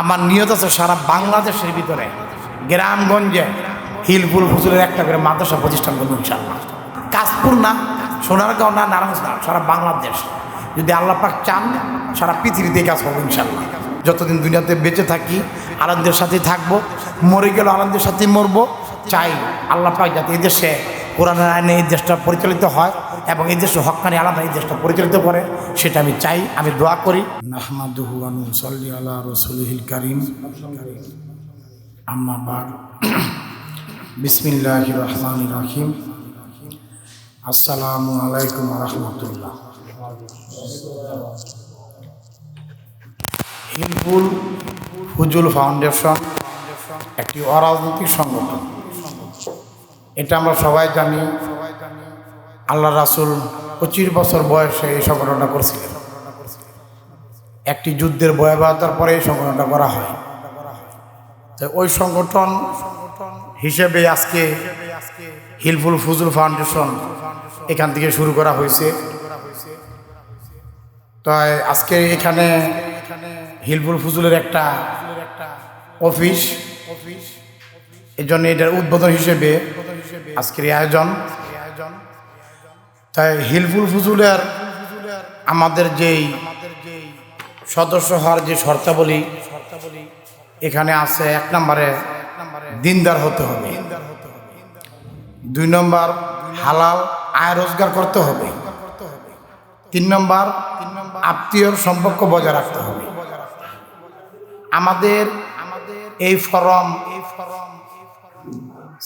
আমার নিয়ত আছে সারা বাংলাদেশের ভিতরে, গ্রামগঞ্জে হিলপুল ফজলের একটা করে মাদ্রাসা প্রতিষ্ঠান করব ইনশাল্লাহ কাশপুর না, সোনারগাঁও না নারায়ণ না, সারা বাংলাদেশ। যদি আল্লাহ পাক চান, সারা পৃথিবীতে কাজ করব ইনশাল্লাহ যতদিন দুনিয়াতে বেঁচে থাকি, আনন্দের সাথে থাকব, মরে গেল আনন্দের সাথে মরবো, চাই আল্লাহ পাক যাতে এই দেশে কোরআনের আইনে এই দেশটা পরিচালিত হয়। এবং এই দেশে হকানি আলাদা, এই দেশটা পরিচালিত করে, সেটা আমি চাই, আমি দোয়া করি। নাহমাদুহু আনু সাল্লি আলা রসুলহিল কারিম। আম্মা বিসমিল্লাহ রহমান রাহিম। আসসালামু আলাইকুম রহমতুল্লাহ। হিমপুল হুজুল ফাউন্ডেশন একটি অরাজনৈতিক সংগঠন। এটা আমরা সবাই জানি আল্লাহ রাসুল পঁচিশ বছর বয়সে এই সংগঠনটা করছিলেন। একটি যুদ্ধের ভয়াবহতার পরে এই সংগঠনটা করা হয়। তো ওই সংগঠন হিসেবে আজকে হিলফুল ফুজুল ফাউন্ডেশন এখান থেকে শুরু করা হয়েছে। তাই আজকে এখানে হিলফুল ফুজুলের একটা অফিস। অফিস এই জন্য এটার উদ্বোধন হিসেবে আজকের আয়োজন। তাই হিলফুল ফুজুলের আমাদের যেই সদস্য হওয়ার যে শর্তাবলী, এখানে আছে এক নম্বরে দিনদার হতে হবে। দুই নম্বর হালাল আয় রোজগার করতে হবে। তিন নম্বর আত্মীয়র সম্পর্ক বজায় রাখতে হবে। আমাদের এই ফরম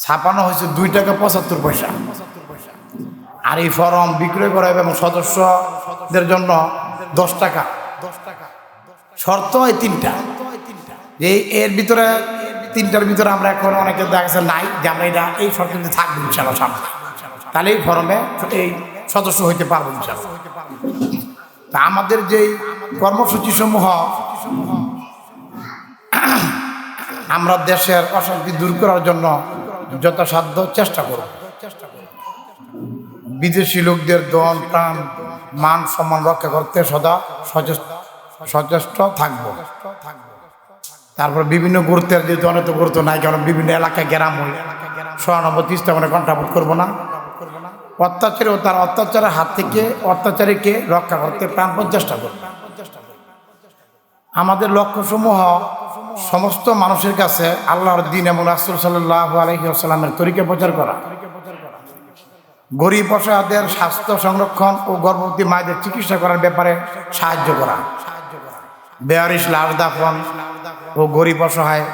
ছাপানো হয়েছে দুই টাকা পঁচাত্তর পয়সা। আর এই ফরম বিক্রয় করা হবে এবং সদস্যদের জন্য দশ টাকা। দশ টাকা শর্ত এই তিনটা। যে এর ভিতরে, তিনটার ভিতরে আমরা এখন অনেকে দেখা নাই যে আমরা এটা, এই শর্ত যদি থাকব ইনশাল্লাহ সামনে। তাহলে এই ফরমে এই সদস্য হইতে পারব ইনশাল্লাহ তা আমাদের যেই কর্মসূচি সমূহ আমরা দেশের অশান্তি দূর করার জন্য যথাসাধ্য চেষ্টা করব চেষ্টা করব। বিদেশি লোকদের দন প্রাণ, মান সম্মান রক্ষা করতে সদা সচেষ্ট থাকব। তারপর বিভিন্ন গুরুত্বের যেহেতু অনেক গুরুত্ব নাই, কারণ বিভিন্ন এলাকায় গ্রাম হই সহানুভূতি স্থাপনে কন্ট্রাবোধ করব না। অত্যাচারী ও তার অত্যাচারের হাত থেকে অত্যাচারীকে রক্ষা করতে প্রাণপণ চেষ্টা করব। আমাদের লক্ষ্যসমূহ সমস্ত মানুষের কাছে আল্লাহর দিন এবং রাসুল সাল্লাহ আলহিউসালামের তরিকে প্রচার করা। গরিব অসহায়দের স্বাস্থ্য সংরক্ষণ ও গর্ভবতী মায়েদের চিকিৎসা করার ব্যাপারে সাহায্য করা। বেয়ারিশ, লাশ দাফন ও গরিব অসহায়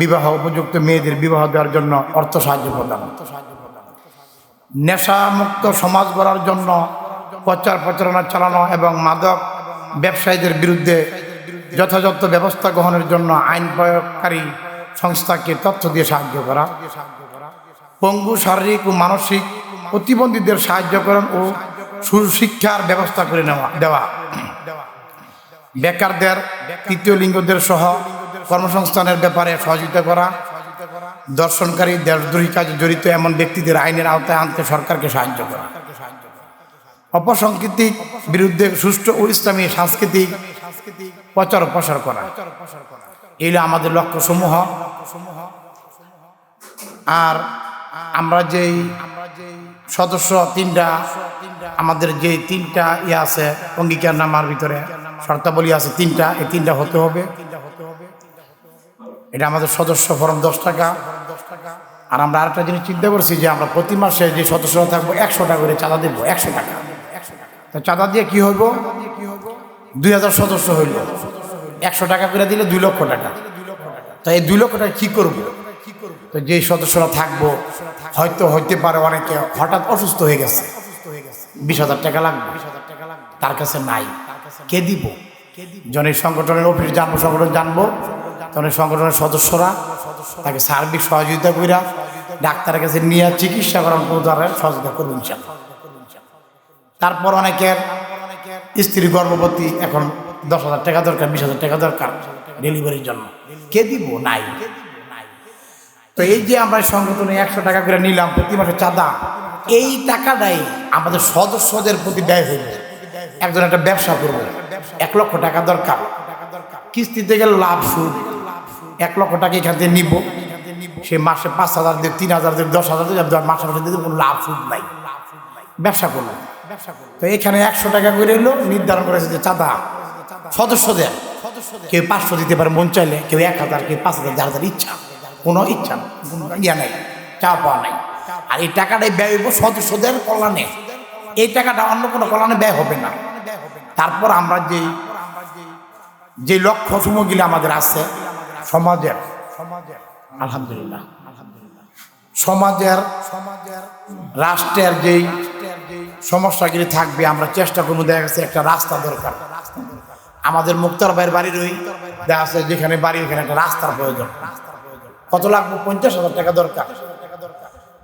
বিবাহ উপযুক্ত মেয়েদের বিবাহ দেওয়ার জন্য অর্থ সাহায্য প্রদান। নেশামুক্ত সমাজ গড়ার জন্য প্রচার প্রচারণা চালানো এবং মাদক ব্যবসায়ীদের বিরুদ্ধে যথাযথ ব্যবস্থা গ্রহণের জন্য আইন প্রয়োগকারী সংস্থাকে তথ্য দিয়ে সাহায্য করা। পঙ্গু শারীরিক ও মানসিক প্রতিবন্ধীদের সাহায্য সাহায্যকরণ ও সুশিক্ষার ব্যবস্থা করে নেওয়া, দেওয়া। বেকারদের, তৃতীয় লিঙ্গদের সহ কর্মসংস্থানের ব্যাপারে সহযোগিতা করা, দর্শনকারী, দেশদ্রোহী কাজে জড়িত এমন ব্যক্তিদের আইনের আওতায় আনতে সরকারকে সাহায্য করা। অপসংস্কৃতিক বিরুদ্ধে সুষ্ঠু ও ইসলামী সাংস্কৃতিক প্রচার প্রসার করা। এইগুলো আমাদের লক্ষ্য সমূহ আর আমরা যেই সদস্য তিনটা, আমাদের যে তিনটা ইয়ে আছে, অঙ্গীকার নামার ভিতরে শর্তাবলী আছে তিনটা, এই তিনটা হতে হবে। এটা আমাদের সদস্য ফরম দশ টাকা। আর আমরা আরেকটা জিনিস চিন্তা করছি যে আমরা প্রতি মাসে যে সদস্যরা থাকব একশো টাকা করে চাঁদা দেবো, একশো টাকা। তো চাঁদা দিয়ে কি হইব? দুই হাজার সদস্য হইল। একশো টাকা করে দিলে দুই লক্ষ টাকা। তো এই দুই লক্ষ টাকা কী করব? তো যেই সদস্যরা থাকব, হয়তো হইতে পারে অনেকে হঠাৎ অসুস্থ হয়ে গেছে। বিশ হাজার টাকা লাগবে। তার কাছে নাই। কে দিব? জন এই সংগঠনের অফিস জানব, সংগঠন জানব, তখন সংগঠনের সদস্যরা তাকে সার্বিক সহযোগিতা কইরা ডাক্তারের কাছে নিয়ে চিকিৎসা করার দ্বারা সহযোগিতা করব ইনশাল্লাহ। তারপর অনেকের স্ত্রী গর্ভবতী, এখন দশ হাজার টাকা দরকার, বিশ হাজার টাকা দরকার ডেলিভারির জন্য। কে দিব? নাই। তো এই যে আমরা সংগঠনে একশো টাকা করে নিলাম প্রতি মাসে চাঁদা, এই টাকাটাই আমাদের সদস্যদের প্রতি ব্যয় হইবে একজন একটা ব্যবসা করবে, এক লক্ষ টাকা দরকার। কিস্তিতে গেলে লাভ সুদ। এক লক্ষ টাকা এখান থেকে নিব। সে মাসে পাঁচ হাজার দেব তিন হাজার দেব দশ হাজার দেব মাসে মাসে কোনো লাভ সুদ নাই। ব্যবসা করল তো এখানে একশো টাকা করে এলো নির্ধারণ করেছে যে চাঁদা সদস্যদের। কেউ পাঁচশো দিতে পারে মন চাইলে, কেউ এক হাজার, কেউ পাঁচ হাজার, যার যার ইচ্ছা। কোনো ইচ্ছা কোনো ইয়া নেই চা পাওয়া নাই। আর এই টাকাটাই ব্যয় সদস্যদের কল্যাণে। এই টাকাটা অন্য কোনো কল্যাণে ব্যয় হবে না। তারপর আমরা যেই যে লক্ষ্য সমূহগুলি আমাদের আছে, সমাজের সমাজের আলহামদুলিল্লাহ, সমাজের সমাজের রাষ্ট্রের যেই সমস্যাগুলি থাকবে, আমরা চেষ্টা করব, দেখা গেছে একটা রাস্তা দরকার। আমাদের মুক্তার ভাইয়ের বাড়ির ওই দেখা আছে যেখানে বাড়ি ওখানে একটা রাস্তার প্রয়োজন। কত লাগবে? পঞ্চাশ হাজার টাকা দরকার।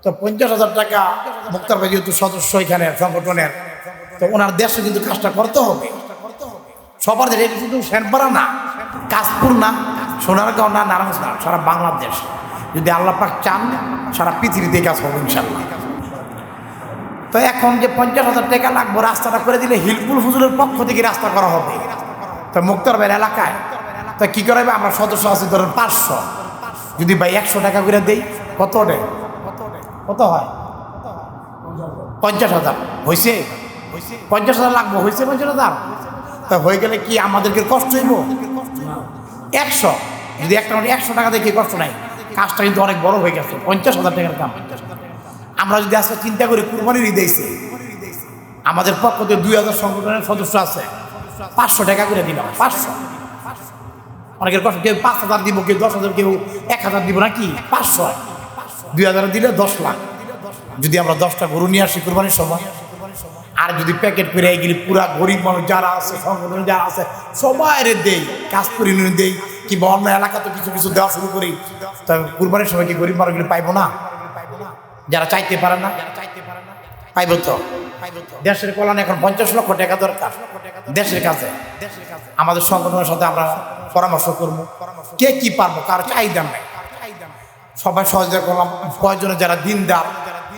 তো পঞ্চাশ হাজার টাকা মুক্তার ভাই যেহেতু সদস্য এখানে, সংগঠনের, তো ওনার দেশে কিন্তু কাজটা করতে হবে। সবার এটা শুধু সেনপাড়া না, কাশপুর না, সোনারগাঁও না নারায়ণ না, সারা বাংলাদেশ। যদি আল্লাহ পাক চান, সারা পৃথিবীতে কাজ হবে ইনশাল্লাহ তো এখন যে পঞ্চাশ হাজার টাকা লাগবে, রাস্তাটা করে দিলে হিলপুল হুজুরের পক্ষ থেকে রাস্তা করা হবে। তো মুক্তার ভাইয়ের এলাকায়, তো কী করাবে আমরা সদস্য আছি ধরেন পাঁচশো। যদি ভাই একশো টাকা করে দেই, কত দেয়? কত হয়? পঞ্চাশ হাজার। হয়েছে পঞ্চাশ হাজার লাগবো। হয়েছে পঞ্চাশ হাজার? তা হয়ে গেলে কি আমাদেরকে কষ্ট হইব? একশো। যদি একটা মানুষ একশো টাকা দেখে কষ্ট নাই? কাজটা কিন্তু অনেক বড় হয়ে গেছে। পঞ্চাশ হাজার টাকার কাম। আমরা যদি আজকে চিন্তা করি কুরবানির দিয়েছে আমাদের পক্ষ থেকে দুই হাজার সংগঠনের সদস্য আছে। পাঁচশো টাকা করে দিলাম। পাঁচশো। অনেকের কষ্ট, কেউ পাঁচ হাজার দিব, কেউ দশ হাজার, কেউ এক হাজার দিব নাকি? পাঁচশো। দুই হাজার দিলে দশ লাখ। যদি আমরা দশটা গরু নিয়ে আসি কুরবানির সময়, আর যদি প্যাকেট করে এগুলি পুরা গরিব মানুষ যারা আছে, সংগঠন যারা আছে সবাই দেই, কাজ করে দেই, কিংবা অন্য এলাকাতে কিছু কিছু দেওয়া শুরু করি তবে কুরবানির সময় কি গরিব মানুষগুলি পাইবো না? যারা চাইতে পারে না, পাইব তো। দেশের কল্যাণে এখন পঞ্চাশ লক্ষ টাকা দরকার, দেশের কাছে আমাদের সংগঠনের সাথে আমরা পরামর্শ করব। কে কি পারব, কার চাহিদা নাই। সবাই সহযোগিতা করলাম। কয়েকজনে যারা দিনদার,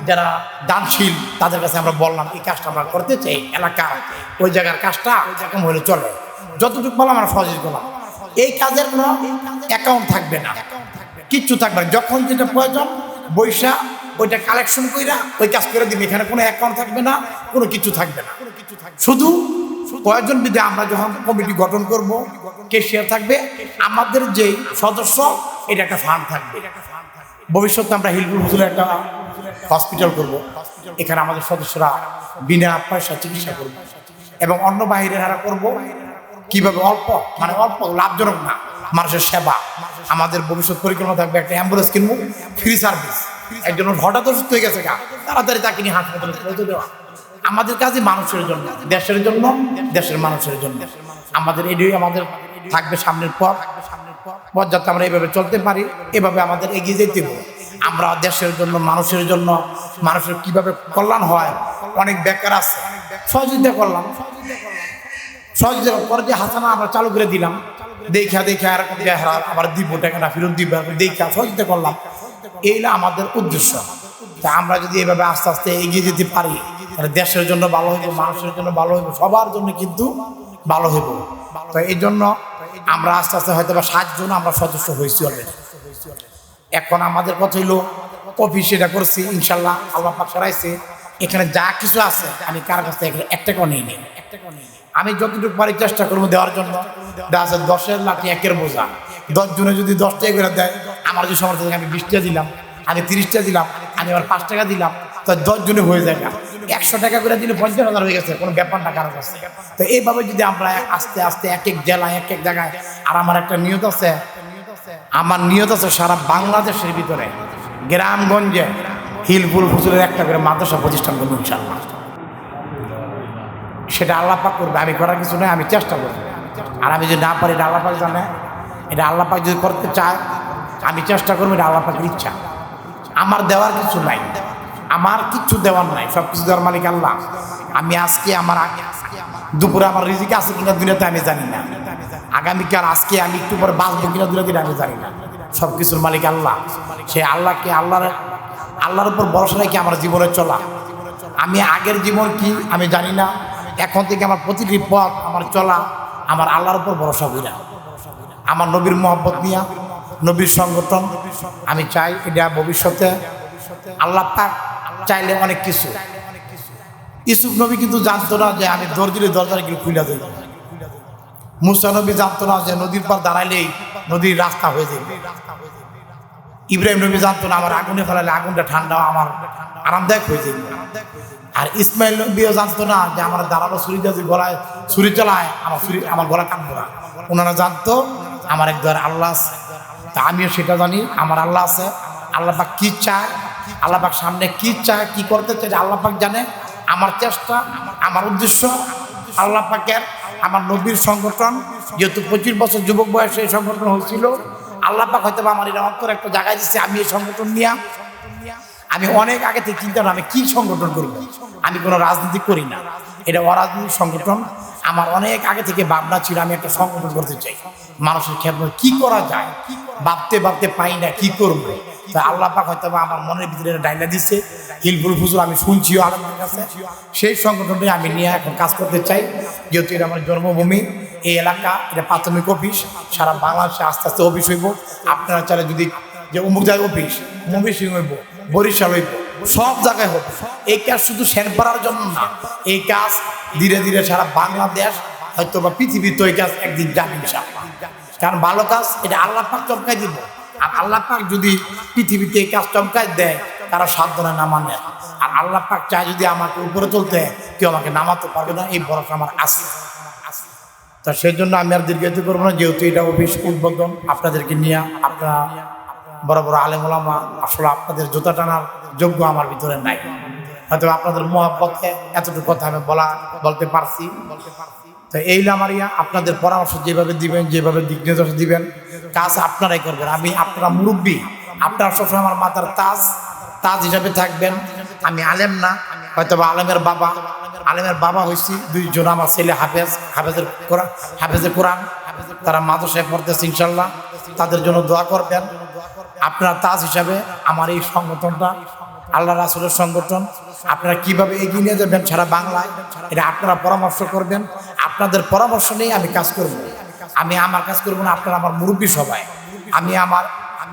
যারা দানশীল, তাদের কাছে আমরা বললাম, এই কাজটা আমরা করতে চাই, এলাকা, ওই জায়গার কাজটা এরকম হলে চলে। যতটুকু বললাম, আমরা সহযোগিতা করলাম। এই কাজের কোনো অ্যাকাউন্ট থাকবে না। কিচ্ছু থাকবে না। যখন যেটা প্রয়োজন, বৈশা, ওইটা কালেকশন কইরা ওই কাজ করে দিবে। এখানে কোনো অ্যাকাউন্ট থাকবে না, কোনো কিছু থাকবে না। শুধু কয়েকজন বিধে আমরা যখন কমিটি গঠন করব কেশিয়ার থাকবে? আমাদের যে সদস্য এটা একটা ফান্ড থাকবে। ভবিষ্যতে আমরা হিলপুর হুজুরে একটা হসপিটাল করব। এখানে আমাদের সদস্যরা বিনা পয়সা চিকিৎসা করব। এবং অন্য বাহিরের হারা করব, কীভাবে অল্প? মানে অল্প, লাভজনক না। মানুষের সেবা। আমাদের ভবিষ্যৎ পরিকল্পনা থাকবে একটা অ্যাম্বুলেন্স কিনবো ফ্রি সার্ভিস একজন হঠাৎ অসুস্থ হয়ে গেছে গা। তাড়াতাড়ি তাকে নিয়ে হাসপাতালে দেওয়া। আমাদের কাজে মানুষের জন্য। দেশের জন্য, দেশের মানুষের জন্য। আমাদের এটাই আমাদের থাকবে সামনের পথ। পথ যাতে আমরা এইভাবে চলতে পারি, এভাবে আমাদের এগিয়ে যেতে হবে। আমরা দেশের জন্য, মানুষের জন্য, মানুষের কীভাবে কল্যাণ হয়, অনেক বেকার আছে। সহযোগিতা করলাম। সহযোগিতা পরে যে হাসানা আমরা চালু করে দিলাম দেখা দেখা যে হারা আবার দিব টাকাটা ফেরত দিব দেখা সহযোগিতা করলাম। এইটা আমাদের উদ্দেশ্য। তা আমরা যদি এভাবে আস্তে আস্তে এগিয়ে যেতে পারি তাহলে দেশের জন্য ভালো হইব, মানুষের জন্য ভালো হইব, সবার জন্য কিন্তু ভালো হইব। তো এই জন্য আমরা আস্তে আস্তে হয়তো বা সাতজন আমরা সদস্য হয়েছি অলরেডি এখন আমাদের কথা হইল অফিস এটা করছি, ইনশাল্লাহ আল্লাহ পাক সরাইছে। এখানে যা কিছু আছে, আমি কার কাছ থেকে এক টাকাও নিই। আমি যতটুকু পারি চেষ্টা করব দেওয়ার জন্য। দশের লাঠি একের বোঝা। দশ জনে যদি দশ টাকা করে দেয়, আমার যে সমর্থ থেকে, আমি বিশটা দিলাম, আমি তিরিশটা দিলাম, আমি আবার পাঁচ টাকা দিলাম, তো দশ জনে হয়ে যায় একশো টাকা করে দিলে পঞ্চাশ হাজার হয়ে গেছে, কোনো ব্যাপার না কারও কাছে। তো এইভাবে যদি আমরা আস্তে আস্তে এক এক জেলায়, এক এক জায়গায়, আর আমার একটা নিয়ত আছে, আমার নিয়ত আছে সারা বাংলাদেশের ভিতরে, গ্রামগঞ্জে হিলপুল ফুসুলের একটা করে মাদ্রাসা প্রতিষ্ঠান করব ইনশাল্লাহ সেটা আল্লাপাক করবে, আমি করার কিছু নয় আমি চেষ্টা করব। আর আমি যদি না পারি, এটা আল্লাপাক জানে। এটা আল্লাপাক যদি করতে চায়, আমি চেষ্টা করব, এটা আল্লাপাকের ইচ্ছা। আমার দেওয়ার কিছু নাই। আমার কিচ্ছু দেওয়ার নাই সব কিছু দেওয়ার মালিক আল্লাহ। আমি আজকে আমার দুপুরে আমার রিজিক আছে কিনা দুনিয়াতে আমি জানি না। আগামীকাল আজকে আমি একটু পরে বাঁচবো কিনা দুনিয়াতে আমি জানি না। সব কিছুর মালিক আল্লাহ। সে আল্লাহকে, আল্লাহর আল্লাহর উপর ভরসা রেখে আমার জীবনে চলা। আমি আগের জীবন কি আমি জানি না। এখন থেকে আমার প্রতিটি পথ আমার চলা, আমার আল্লাহর উপর ভরসা কইরা। আমার নবীর মোহাব্বত নিয়া, নবীর সংগঠন। আমি চাই এটা ভবিষ্যতে আল্লাহ পাক চাইলে অনেক কিছু। ইসুফ নবী কিন্তু জানতো না যে আমি দর দরজাটা কিন্তু খুলে দেব। মুসা নবী জানতো না যে নদীর পার দাঁড়াইলেই নদীর রাস্তা হয়ে যাবে। ইব্রাহিম নবী জানতো না, আমার আগুনে ফেলালে আগুনটা ঠান্ডা, আমার আরামদায়ক হয়ে যাবে। আর ইসমাইল নবীও জানতো না যে আমার দাঁড়ানো ছুরি যদি গলায় ছুরি চালায়, আমার ছুরি, আমার গলা কাটবো না ওনারা জানতো, আমার একবার আল্লাহ আছে। তা আমিও সেটা জানি, আমার আল্লাহ আছে। আল্লাহ কি চায়? আল্লাহ পাক সামনে কি চায়, কি করতে চায় আল্লাহ পাক জানে। আমার চেষ্টা, আমার উদ্দেশ্য আল্লাহ পাকের আমার নবীর সংগঠন। যেহেতু পঁচিশ বছর যুবক বয়সে এই সংগঠন হয়েছিল আল্লাহ পাক হয়তো আমার এটা অন্তর একটা জায়গায় দিচ্ছে আমি এই সংগঠন নিয়ে। আমি অনেক আগে থেকে চিন্তা আমি কি সংগঠন করব? আমি কোনো রাজনীতি করি না। এটা অরাজনৈতিক সংগঠন। আমার অনেক আগে থেকে ভাবনা ছিল, আমি একটা সংগঠন করতে চাই। মানুষের ক্ষেত্রে কি করা যায়? ভাবতে ভাবতে পাই না, কি করব? তা আল্লাহ পাক হয়তো আমার মনের ভিতরে ডাইনা দিচ্ছে হিলফুল ফুজুল আমি শুনছিও আলমদের কাছে। সেই সংগঠনটাই আমি নিয়ে এখন কাজ করতে চাই। যেহেতু এটা আমার জন্মভূমি, এই এলাকা, এটা প্রাথমিক অফিস। সারা বাংলাদেশে আস্তে আস্তে অফিস হইব। আপনারা চাইলে যদি যে অমুক জায়গায় অফিস ময়মনসিং হইব, বরিশাল হইব, সব জায়গায় হোক। এই কাজ শুধু সেনপাড়ার জন্য না, এই কাজ ধীরে ধীরে সারা বাংলাদেশ হয়তো বা পৃথিবীর পৃথিবীতে এই কাজ একদিন যাবে। কারণ ভালো কাজ, এটা আল্লাহ পাক চমকাই দিব। আর আল্লাহ পাক যদি পৃথিবীতে এই কাজ চমকাই দেয়, তারা সাবধানে না মানে। আর আল্লাহ পাক চায় যদি আমাকে উপরে চলতে, কেউ আমাকে নামাতে পারবে না, এই ভরসা আমার আছে। তা সেই জন্য আমি আর দীর্ঘায়িত করব না, যেহেতু এটা অফিস উদ্বোধন, আপনাদেরকে নিয়ে আপনারা বড় বড় আলেমুলামা আসলে আপনাদের জুতা টানার যোগ্য আমার ভিতরে নাই। হয়তো আপনাদের মহাপথে এতটুকু কথা আমি বলা বলতে পারছি বলতে পারছি। তো এই লামারিয়া আপনাদের পরামর্শ যেভাবে দিবেন, যেভাবে দিক নির্দেশ দিবেন, কাজ আপনারাই করবেন। আমি আপনারা মুরব্বী, আপনারা সবসময় আমার মাথার তাজ তাজ হিসাবে থাকবেন। আমি আলেম না হয়তো আলেমের বাবা আলেমের বাবা হয়েছি, দুইজন আমার ছেলে হাফেজ, হাফেজের কোরআন হাফেজের কোরআন, তারা মাদ্রাসায় পড়তেছে ইনশাল্লাহ, তাদের জন্য দোয়া করবেন। আপনার তাজ হিসাবে আমার এই সংগঠনটা, আল্লাহ রাসুলের সংগঠন আপনারা কীভাবে এগিয়ে নিয়ে যাবেন সারা বাংলায়? এটা আপনারা পরামর্শ করবেন। আপনাদের পরামর্শ নিয়ে আমি কাজ করব। আমি আমার কাজ করব না, আপনারা আমার মুরব্বী সবাই। আমি আমার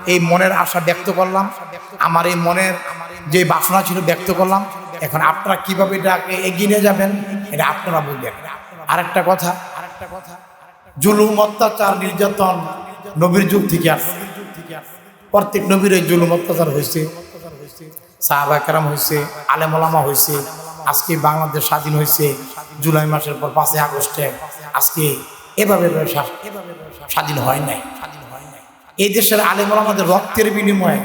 এই মনের আশা ব্যক্ত করলাম। আমার এই মনের যে বাসনা ছিল ব্যক্ত করলাম। এখন আপনারা কীভাবে এটাকে এগিয়ে নিয়ে যাবেন, এটা আপনারা বলবেন। আরেকটা কথা আরেকটা কথা জুলুম, অত্যাচার, নির্যাতন নবীর যুগ থেকে আসছে। প্রত্যেক নবীর এই জুলুম, অত্যাচার হয়েছে। সাহাবা কেরাম হয়েছে আলেমলামা হয়েছে আজকে বাংলাদেশ স্বাধীন হয়েছে জুলাই মাসের পর পাঁচই আগস্টে, আজকে এভাবে এভাবে শা- স্বাধীন হয় নাই। এই দেশের আলেমলামাদের রক্তের বিনিময়ে,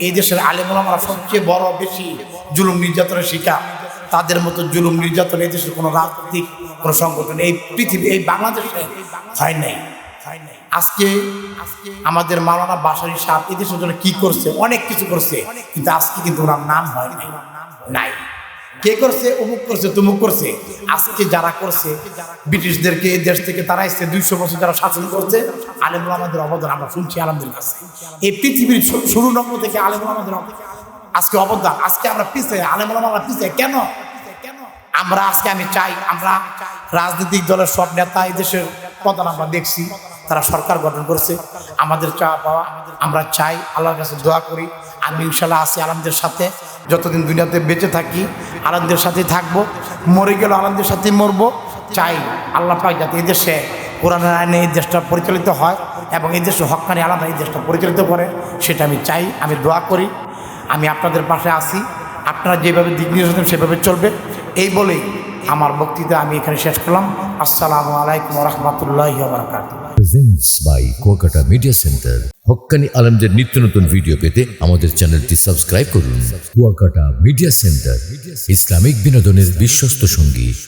এই দেশের আলেমলামারা সবচেয়ে বড়, বেশি জুলুম নির্যাতনের শিকার। তাদের মতো জুলুম নির্যাতন এই দেশের কোনো রাজনৈতিক কোনো সংগঠন, এই পৃথিবী, এই বাংলাদেশে হয় নাই হয় নাই। আজকে আমাদের মালানা বাসারি সাহেব এই দেশের জন্য কি করছে? অনেক কিছু করছে, কিন্তু আজকে কিন্তু ওনার নাম হয় নাই। নাই। কে করছে? অমুক করছে, তুমুক করছে। আজকে যারা করছে, ব্রিটিশদেরকে দেশ থেকে তারা এসছে, দুইশো বছর যারা শাসন করছে আলেমুল আমাদের অবদান আমরা শুনছি আলমদের কাছে। এই পৃথিবীর শুরু নম্বর থেকে আলেমুল আমাদের আজকে অবদান, আজকে আমরা পিছিয়ে আলেমুল আমরা পিছিয়ে, কেন? আমরা আজকে আমি চাই, আমরা রাজনৈতিক দলের সব নেতা এই দেশের প্রধান আমরা দেখছি, তারা সরকার গঠন করছে, আমাদের চাওয়া পাওয়া আমরা চাই, আল্লাহর কাছে দোয়া করি, আমি ইনশাল্লাহ আছি আলমদের সাথে, যতদিন দুনিয়াতে বেঁচে থাকি, আলমদের সাথে থাকব, মরে গেল আলমদের সাথে মরবো, চাই আল্লাহ পাক যাতে এই দেশে কোরআনের আইনে এই দেশটা পরিচালিত হয় এবং এই দেশে হকানি আলাদা এই দেশটা পরিচালিত করে, সেটা আমি চাই, আমি দোয়া করি, আমি আপনাদের পাশে আছি, আপনারা যেভাবে দিক দেন সেভাবে চলবে, এই বলেই আমার বক্তৃতা আমি এখানে শেষ করলাম। আসসালামু আলাইকুম রহমতুল্লাহ বারকাত বাই কুয়াকাটা মিডিয়া সেন্টার হক্কানি আলমদের নিত্য নতুন ভিডিও পেতে আমাদের চ্যানেলটি সাবস্ক্রাইব করুন। কুয়াকাটা মিডিয়া সেন্টার ইসলামিক বিনোদনের বিশ্বস্ত সঙ্গী।